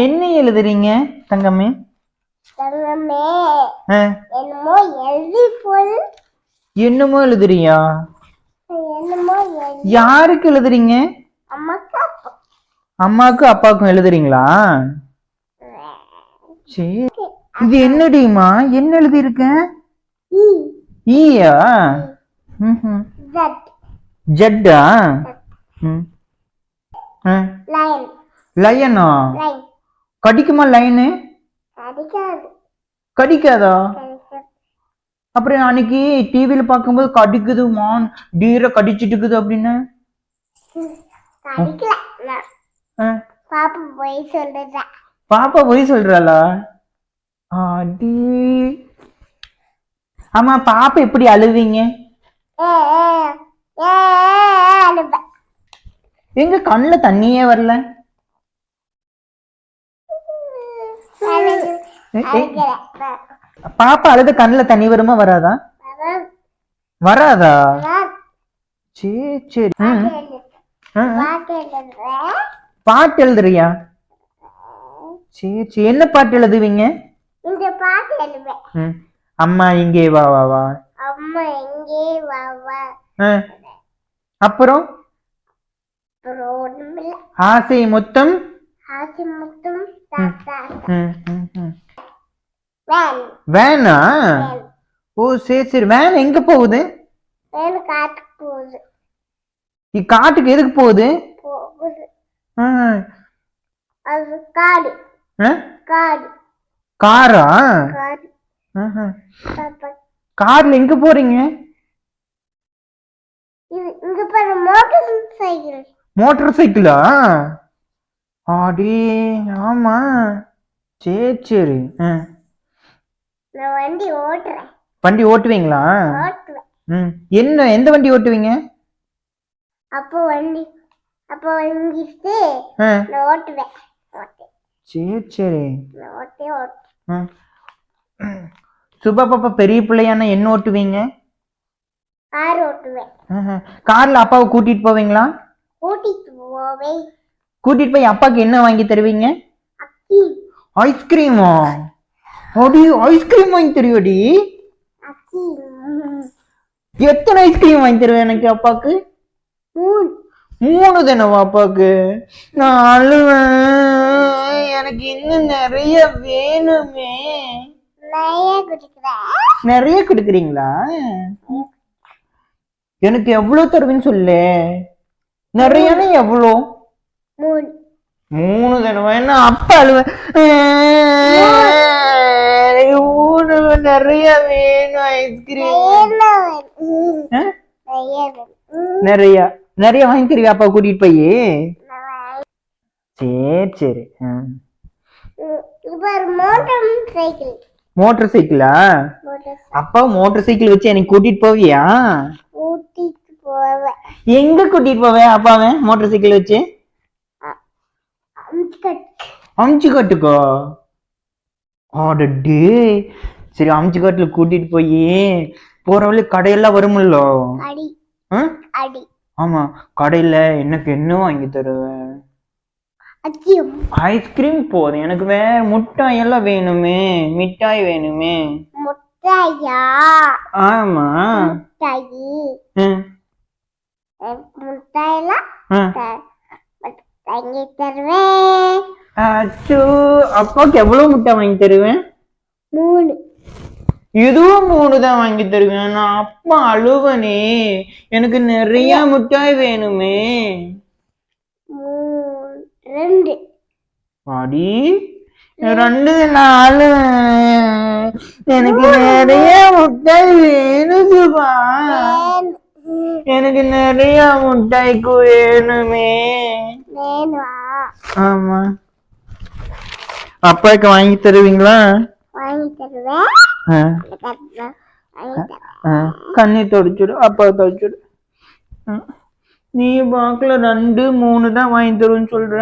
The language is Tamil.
என்ன எழுதுறீங்க தங்கமே தங்கமே என்னமோ எழுதி என்னமோ எழுதுறியா? என்னமோ எழுதி. யாருக்கு எழுதுறீங்க? அம்மாக்கு அம்மாக்கும் அப்பாவுக்கும் எழுதுறீங்களா? சரி இது என்னடிமா என்ன எழுதியிருக்க? இ ஈயா? ஜட்டா? ம். லயனா லைன் கடிக்குமா லைனு கிடைக்காது. அப்புறம் அன்னைக்கு டிவியில பார்க்கும்போது கடிக்குது மான். டீரை கடிச்சிட்டு இருக்குது அப்படின்னு பாப்பா போய் சொல்றாளா? அடி. ஆமா பாப்பா எப்படி அழுவீங்க? எங்க கண்ணுல தண்ணியே வரல? பாப்பா அழுத கண்ணுல தண்ணி வருமா வராதா? வராதா. சரி சரி. பாட்டு எழுதுறியா? சரி சரி என்ன பாட்டு எழுதுவீங்க? இந்த பாட்டு எழுதுவேன். அம்மா இங்கே வா வா வா. அம்மா எங்கே வா வா. அப்புறம்? ஆசை மொத்தம். வேன். ஓ சரி சரி. வேன் எங்க போகுது? காட்டுக்கு போகுது. இ- காட்டுக்கு எதுக்கு போகுது? காரா? கார்ல எங்க போறீங்க? இது இங்க பாரு மோட்டர் சைக்கிள். மோட்டார் சைக்கிளா? ஆடி ஆமா. சரி சரி. நான் வண்டி ஓட்டுறேன். வண்டி ஓட்டுவீங்களா? ம். என்ன எந்த வண்டி ஓட்டுவீங்க? அப்போ வண்டி அப்போ வங்கிட்டு ஆ. நான் ஓட்டுவேன். சரி சரி. ஓட்டே. சுபா பாப்பா பெரிய பிள்ளையான என்ன ஓட்டுவீங்க? கார் ஓட்டுவேன். கார்ல அப்பாவை கூட்டிட்டு போவீங்களா? கூட்டிட்டு போவேன் கூட்டிட்டு போய் அப்பாக்கு என்ன வாங்கி தருவீங்க? ஐஸ்கிரீமா அடி ஐஸ்கிரீம் வாங்கி தருவடி எத்தனை ஐஸ்கிரீம் வாங்கி தருவேன் எனக்கு அப்பாக்கு? மூணு. மூணு தானவா அப்பாக்கு? நான் அழுவேன். எனக்கு இன்னும் நிறைய வேணுமே. நிறைய கொடுக்குறீங்களா? எனக்கு எவ்வளவு தருவேன்னு சொல்லு. நிறையனா எவ்வளோ? மூணு. மூணு தடவை. என்ன அப்பா அழுவேன் மூணு நிறைய வேணும் ஐஸ்கிரீம். நிறைய நிறைய வேணும். ம், நிறைய. நிறைய வாங்கி தருவியா அப்பா கூட்டிட்டு போய்? சரி சரி. Motor cycle. அப்பா மோட்டார் சைக்கிள் வச்சு எனக்கு கூட்டிட்டு போவியா? போவேன் எங்க கூட்டிட்டு போவேன் அப்பாவை? மோட்டார் சைக்கிள் வச்சு? அம்ச்சி காட்டுக்கோ ஆடே சரி அம்ச்சி காட்டுல கூட்டிட்டு போய் போற வழி கடையெல்லாம்? அடி. ஆமா. கடையில எனக்கு என்ன வாங்கி தருவேன் ஐஸ்கிரீம் போதும். எனக்கு வேற முட்டாய் எல்லாம் வேணுமே. மிட்டாய் வேணுமே. முட்டையா? ஆமா. முட்டாயி. அச்சோ அப்பாவுக்கு எவ்வளவு முட்டை வாங்கி தருவேன் மூணு இதுவும் மூணு தான் வாங்கி தருவேன் நான் அப்பா அழுவனே எனக்கு நிறைய முட்டாய் வேணுமே ரெண்டு அடி ரெண்டு அழுவேன் எனக்கு நிறைய முட்டாய் வேணும். எனக்கு நிறைய முட்டாய்க்கு வேணுமே. ஆமா. அப்பாவுக்கு வாங்கி தருவீங்களா. கண்ணீர் தொடச்சுடு அப்பா தொடச்சுடு. நீ பாக்கல ரெண்டு மூணு தான் வாங்கி தருவேன்னு சொல்ற.